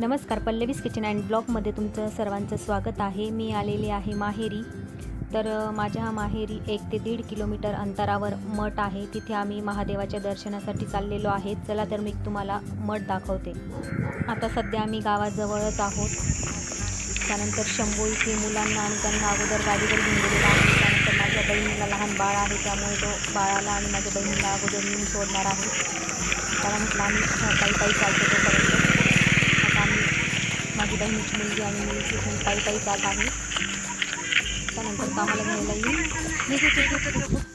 नमस्कार पल्लवीस kitchen and ब्लॉगमध्ये तुमचं सर्वांचं स्वागत आहे. मी आलेले आहे माहेरी. तर माझ्या माहेरी एक ते दीड किलोमीटर अंतरावर मठ आहे. तिथे आम्ही महादेवाच्या दर्शनासाठी चाललेलो आहे. चला तर मी तुम्हाला मठ दाखवते. आता सध्या आम्ही गावाजवळच आहोत. त्यानंतर शंभू इथे मुलांना आणि त्यांना अगोदर गाडीवर घेऊन गेलेला आहे. त्यानंतर माझ्या बहिणीला लहान बाळ आहे. त्यामुळे तो बाळाला आणि माझ्या बहिणीला अगोदर मी सोडणार आहे. त्याला म्हटलं आम्ही काही काही चालतो तोपर्यंत. माझी बहिणीची मुलगी आणि मी तिथून पायी पायी जात आहे. त्यानंतर कामाला घ्यायला येईल. आम्ही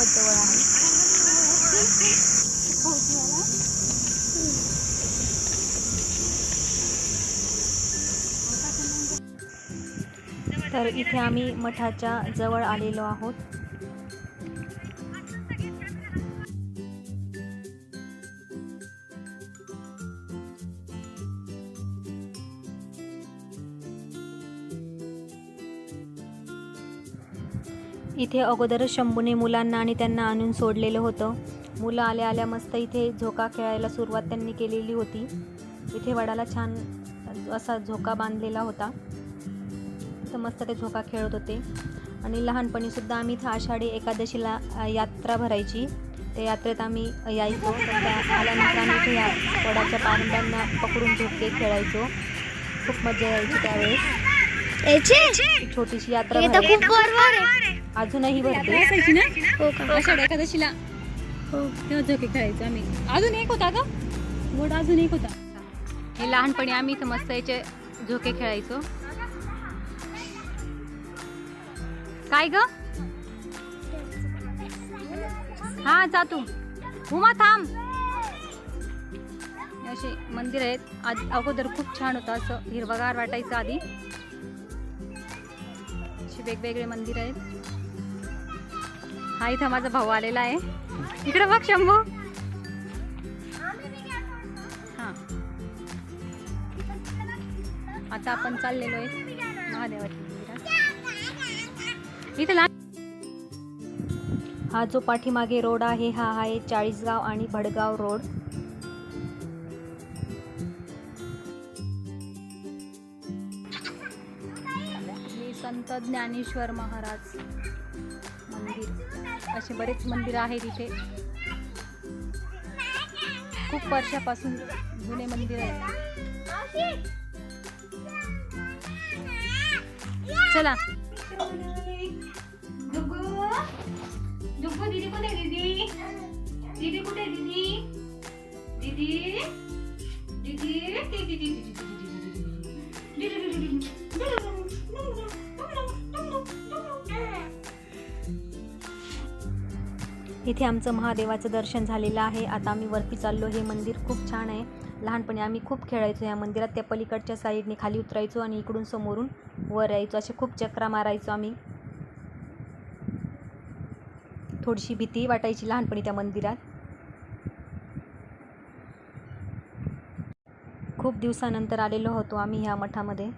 खूपच जवळ आहे. तर इथे आम्ही मठाच्या जवळ आलेलो आहोत. इथे अगोदरच शंभूने मुलांना आणि त्यांना आणून सोडलेलं होतं. मुलं आल्या आल्या मस्त इथे झोका खेळायला सुरुवात त्यांनी केलेली होती. इथे वडाला छान असा झोका बांधलेला होता. तर मस्त ते झोका खेळत होते. आणि लहानपणीसुद्धा आम्ही इथं आषाढी एकादशीला यात्रा भरायची. त्या यात्रेत आम्ही यायचो. त्या आल्यानंतर आम्ही इथे या वडाच्या पारंब्यांना पकडून झोके खेळायचो. खूप मजा यायची त्यावेळेस. याचे छोटीशी यात्रा हे तर भरायची खूप बरोबर आहे. अजूनही भरते. असायची ना? हो का? आषाढ एकादशीला? हो. तेव्हा झोके खेळायचो आम्ही. अजून एक होता का गोड अजून एक होता. हे लहानपणी आम्ही इथं मस्त याचे झोके खेळायचो. काय ग? हा जा तू. उमा थांब. हे असे मंदिर आहेत. आधी अगोदर खूप छान होतं असं हिरवगार वाटायचं आधी. असे वेगवेगळे मंदिर आहेत. हा इथं माझा भाऊ आलेला आहे. इकडे बघ शंभू. हा. आता आपण चाललेलो आहे महादेवाच्या मंदिरात. इथे लहान हा जो पाठीमागे रोड आहे हा आहे चाळीसगाव आणि भडगाव रोड. संत ज्ञानेश्वर महाराज मंदिर. असे बरेच मंदिर आहेत इथे. खूप वर्षापासून जुने मंदिर आहे चला. दीदी कुठे दीदी? दीदी कुठे दीदी दीदी दीदी. इथे आमचं महादेवाचं दर्शन झालेलं आहे. आता आम्ही वरती चाललो. हे मंदिर खूप छान आहे. लहानपणी आम्ही खूप खेळायचो या मंदिरात. त्या पलीकडच्या साईडने खाली उतरायचो आणि इकडून समोरून वर यायचो. असे खूप चक्रा मारायचो आम्ही. थोडीशी भीती वाटायची लहानपणी त्या मंदिरात. खूप दिवसानंतर आलेलो होतो आम्ही ह्या मठामध्ये.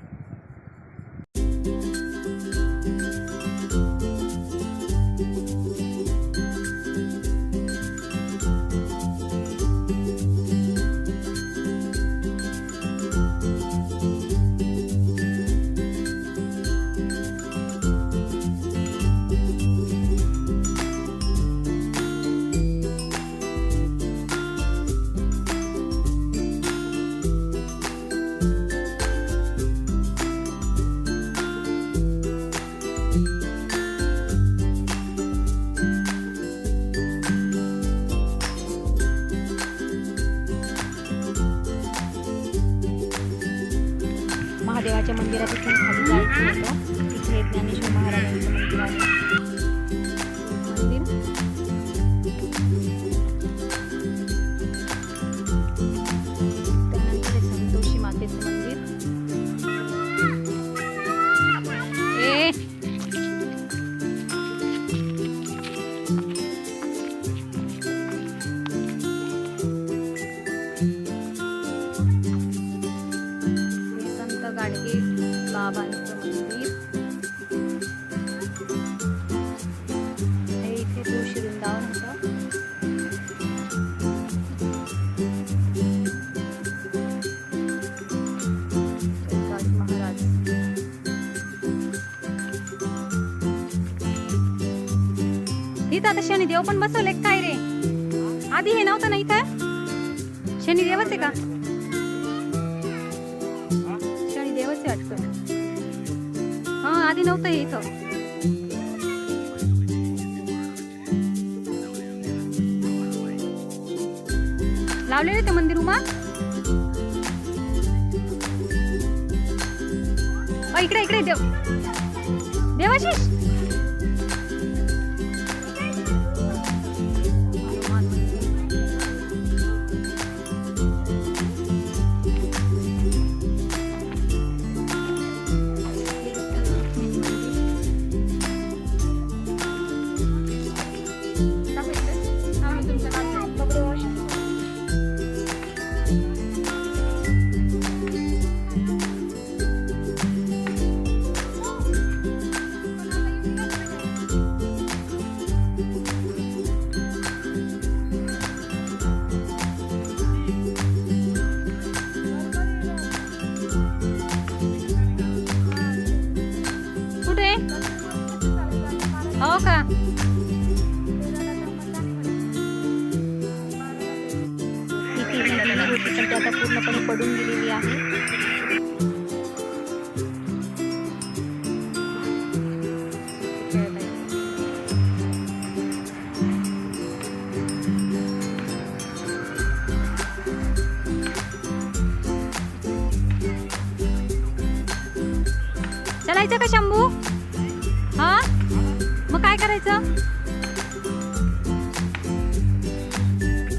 महादेवाच्या मंदिरात इथून खाली जायचं होतं. तिथे ज्ञानेश्वर महाराजांचं मंदिर आहे. बाबांचं मंदिर हे इथे तुळशी वृंदावन होतं शिवाजी महाराज इथं आता शनिदेव पण बसवले काय रे? आधी हे नव्हतं ना इथं? शनिदेवच आहे का? शनिदेवच आहे वाटतं. आधी नव्हतं इथं लावलेले ते मंदिर उमा? इकडे इकडे देव. देवाशिष? हो का इथे ही विहीर होती पण ती आता पूर्णपणे पडून गेलेली आहे चलायचं का शंभू हा मग काय करायचं?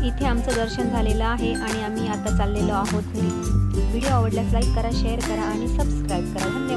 इथे आमचं दर्शन झालेलं आहे आणि आम्ही आता चाललेलो आहोत. घरी व्हिडिओ आवडल्यास लाईक करा शेअर करा आणि सबस्क्राईब करा. धन्यवाद.